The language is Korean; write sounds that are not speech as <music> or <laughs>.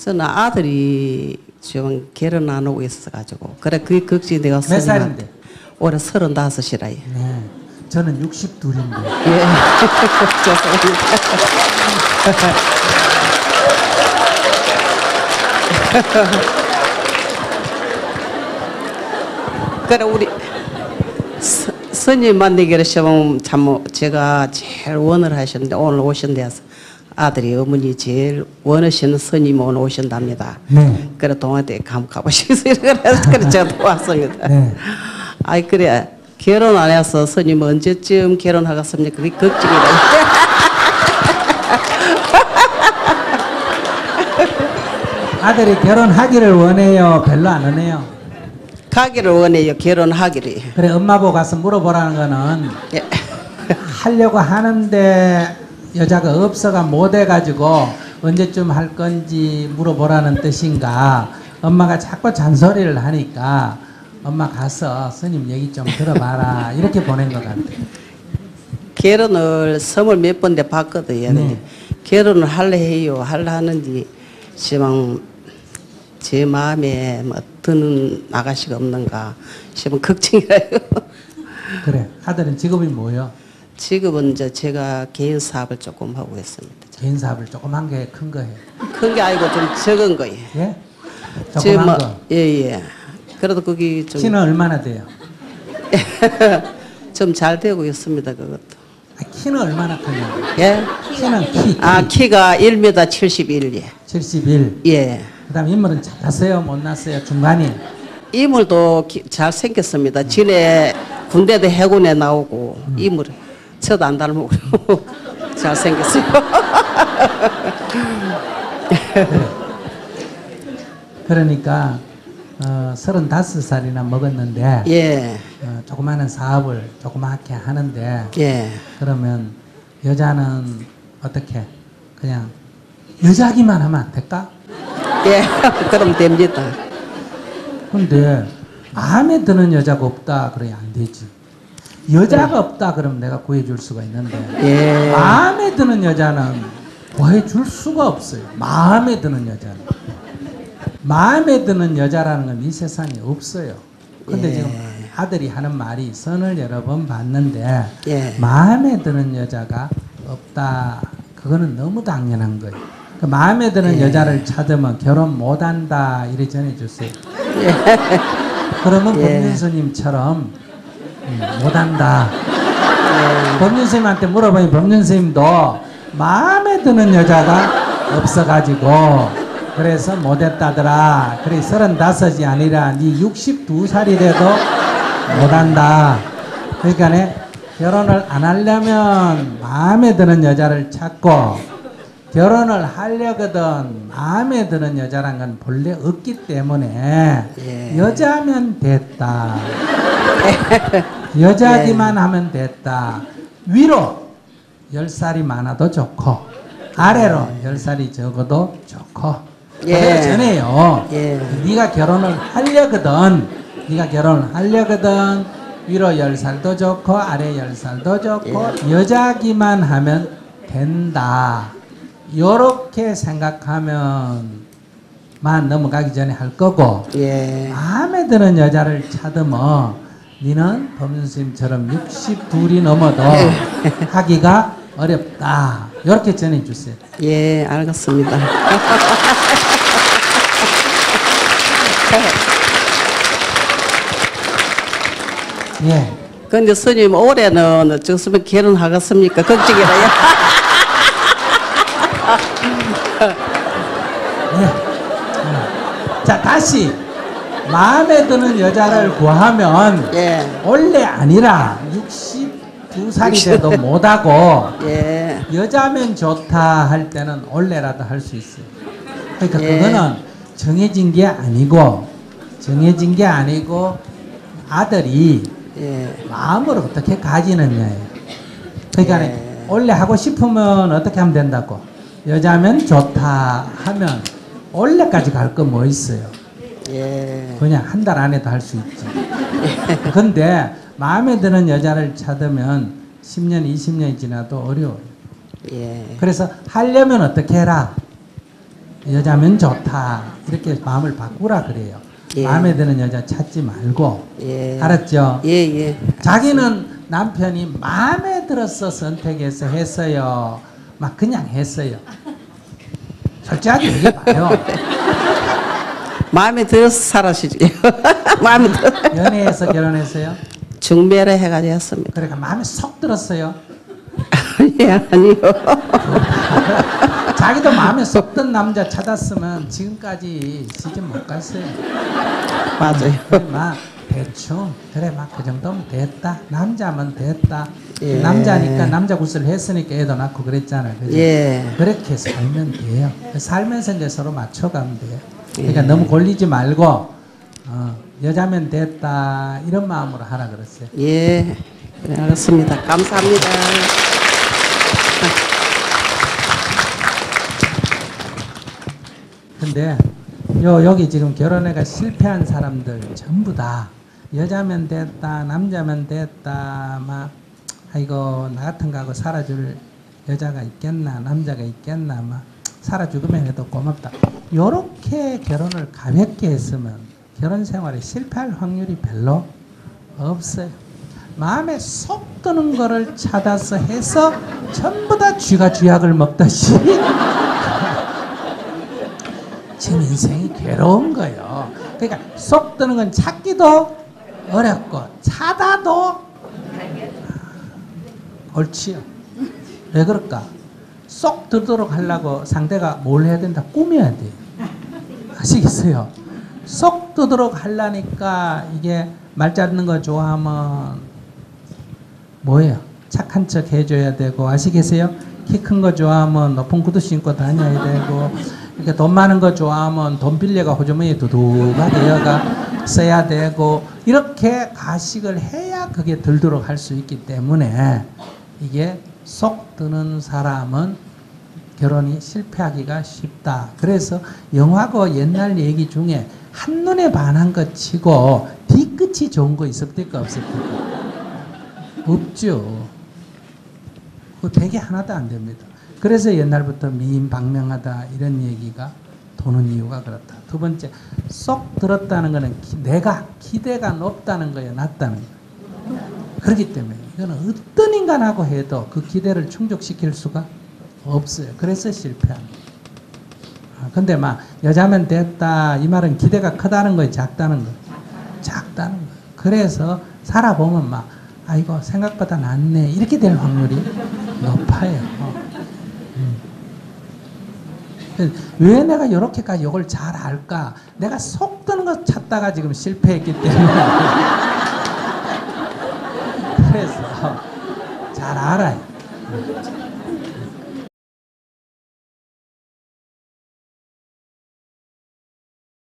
저는 아들이 지금 결혼 안 하고 있어가지고 그래 그게 걱정이 내가 몇 살인데? 올해 서른다섯이라 예. 네. 저는 62인데. 예. 죄송합니다. <laughs> 그래 우리 스, 스님 만나기로 시면 참뭐 제가 제일 원을 하셨는데 오늘 오신대서 아들이 어머니 제일 원하시는 스님 오늘 오신답니다. 네. 그래 동화대 감 가보시겠어요? 그래서 그래 제가 또 왔습니다. 네. 아이 그래 결혼 안 해서 스님 언제쯤 결혼하겠습니까? 그게 걱정이다. <laughs> 아들이 결혼하기를 원해요. 별로 안 원해요. 가기를 원해요. 결혼하기를. 그래 엄마 보고 가서 물어보라는 거는 예. 하려고 하는데 여자가 없어가 못 해가지고 언제쯤 할 건지 물어보라는 뜻인가 엄마가 자꾸 잔소리를 하니까 엄마 가서 스님 얘기 좀 들어봐라 이렇게 보낸 것 같아요 결혼을 섬을 몇 번대 봤거든요. 네. 결혼을 할래 해요. 할래 하는지 시방 제 마음에 뭐 드는 아가씨가 없는가 시방 <laughs> 걱정이라요. 그래 아들은 직업이 뭐예요? 지금은 이제 제가 개인 사업을 조금 하고 있습니다. 개인 사업을 조그만 게 큰 거예요 큰 게 아니고 좀 적은 거예요. 예? 제 조그만 뭐- 거 예, 예. 그래도 그게 좀 키는 얼마나 돼요? <laughs> 좀 잘 되고 있습니다. 그것도. 아, 키는 얼마나 크냐고 예? 키는 키, 키. 아 키가 1m 71 예. 71 예. 그 다음 인물은 잘났어요 못 났어요 중간이 이물도 기- 잘 생겼습니다. 진해 군대도 해군에 나오고 이물 저도 안 닮고 잘 생겼어요. 그러니까 어, 35살이나 먹었는데 예. 어, 조그마한 사업을 조그맣게 하는데 예. 그러면 여자는 어떻게 그냥 여자기만 하면 안 될까? 예. <laughs> 그럼 됩니다. 근데 마음에 드는 여자가 없다 그래야 안 되지. 여자가 없다 그러면 내가 구해줄 수가 있는데 예. 마음에 드는 여자는 구해줄 수가 없어요. 마음에 드는 여자는 마음에 드는 여자라는 건 이 세상에 없어요. 근데 예. 지금 아들이 하는 말이 선을 여러 번 봤는데 예. 마음에 드는 여자가 없다. 그거는 너무 당연한 거예요. 그 마음에 드는 예. 여자를 찾으면 결혼 못한다 이래 전해주세요. 예. 그러면 예. 법륜스님처럼 음, 못한다. 예. 법륜스님한테 물어보니 법륜스님도 마음에 드는 여자가 없어가지고 그래서 못했다더라. 그래 서른다섯이 아니라 네 62살이 돼도 못한다. 그러니까 네 결혼을 안 하려면 마음에 드는 여자를 찾고 결혼을 하려거든 마음에 드는 여자란 건 본래 없기 때문에 예. 여자면 됐다. <laughs> 여자기만 하면 됐다. 위로 열 살이 많아도 좋고 아래로 열 살이 적어도 좋고 예. 전에요. 예. 네가 결혼을 하려거든. 네가 결혼을 하려거든. 위로 열 살도 좋고 아래 열 살도 좋고 여자기만 하면 된다. 요렇게 생각하면 만 넘어가기 전에 할 거고 예. 마음에 드는 여자를 찾으면 니는 법륜스님처럼 62이 넘어도 하기가 어렵다. 이렇게 전해주세요. 예, 알겠습니다. <laughs> 예. 근데 스님 올해는 저스면 결혼하겠습니까? 걱정이라요. <laughs> 예. 예. 자, 다시 마음에 드는 여자를 구하면 예. 원래 아니라 62살이 돼도 못하고 <laughs> 예. 여자면 좋다 할 때는 원래라도 할 수 있어요. 그러니까 예. 그거는 정해진 게 아니고 정해진 게 아니고 아들이 예. 마음으로 어떻게 가지느냐예요. 그러니까 예. 원래 하고 싶으면 어떻게 하면 된다고? 여자면 좋다 하면 원래까지 갈 거 뭐 있어요? 예. 그냥 한 달 안에도 할 수 있지. 근데 마음에 드는 여자를 찾으면 10년, 20년이 지나도 어려워요. 예. 그래서 하려면 어떻게 해라? 여자면 좋다 이렇게 마음을 바꾸라 그래요. 예. 마음에 드는 여자 찾지 말고 예. 알았죠? 예, 예. 자기는 남편이 마음에 들어서 선택해서 했어요. 막 그냥 했어요. 솔직하게 얘기해봐요. <laughs> 마음에 들어서 살았시죠. <laughs> 마음에 들어. 연애해서 결혼했어요. 중매를 해가지고 했습니다. 그러니까 마음에 쏙 들었어요. 아니, <laughs> 아니요. <laughs> 자기도 마음에 쏙든 남자 찾았으면 지금까지 시집 못 갔어요. 맞아요. 그래, 막 대충 그래 막 그 정도면 됐다. 남자면 됐다. 예. 남자니까 남자 구슬 했으니까 애도 낳고 그랬잖아요. 그죠? 예. 그렇게 살면 돼요. 살면서 이제 서로 맞춰가면 돼요. 예. 그러니까 너무 골리지 말고 어, 여자면 됐다 이런 마음으로 하라 그랬어요. 예. 네, 알겠습니다. 감사합니다. 근데 요 여기 지금 결혼해가 실패한 사람들 전부 다 여자면 됐다 남자면 됐다 막 아이고 나 같은 거하고 살아줄 여자가 있겠나 남자가 있겠나 막 살아 죽으면 해도 고맙다 요렇게 결혼을 가볍게 했으면 결혼 생활에 실패할 확률이 별로 없어요 마음에 쏙 드는 거를 찾아서 해서 전부 다 쥐가 쥐약을 먹듯이 <laughs> 지금 인생이 괴로운 거예요. 그러니까 쏙 드는 건 찾기도 어렵고 찾아도 옳지요. 왜 그럴까? 쏙 들도록 하려고 상대가 뭘 해야 된다? 꾸며야 돼. 아시겠어요? 쏙 들도록 하려니까 이게 말 잡는 거 좋아하면 뭐예요? 착한 척 해줘야 되고 아시겠어요? 키 큰 거 좋아하면 높은 구두 신고 다녀야 되고 이렇게 돈 많은 거 좋아하면 돈 빌려가 호주머니에 두둑하게 여가 써야 되고 이렇게 가식을 해야 그게 들도록 할 수 있기 때문에 이게 쏙 드는 사람은 결혼이 실패하기가 쉽다. 그래서 영화고 옛날 얘기 중에 한눈에 반한 것 치고 뒤끝이 좋은 거 있었을까 없었을까? 없죠. 그 되게 하나도 안 됩니다. 그래서 옛날부터 미인 방명하다 이런 얘기가 도는 이유가 그렇다. 두 번째, 쏙 들었다는 거는 기- 내가 기대가 높다는 거예요, 낮다는 거예요. 그렇기 때문에 이거는 어떤 인간하고 해도 그 기대를 충족시킬 수가 없어요. 그래서 실패합니다. 아, 근데 막 여자면 됐다 이 말은 기대가 크다는 거예요, 작다는 거예요. 작다는 거예요. 그래서 살아보면 막 아이고 생각보다 낫네 이렇게 될 확률이 높아요. 음. 왜 내가 이렇게까지 이걸 잘 알까? 내가 속 드는 거 찾다가 지금 실패했기 때문에 <laughs> 그래서 đã đã rồi.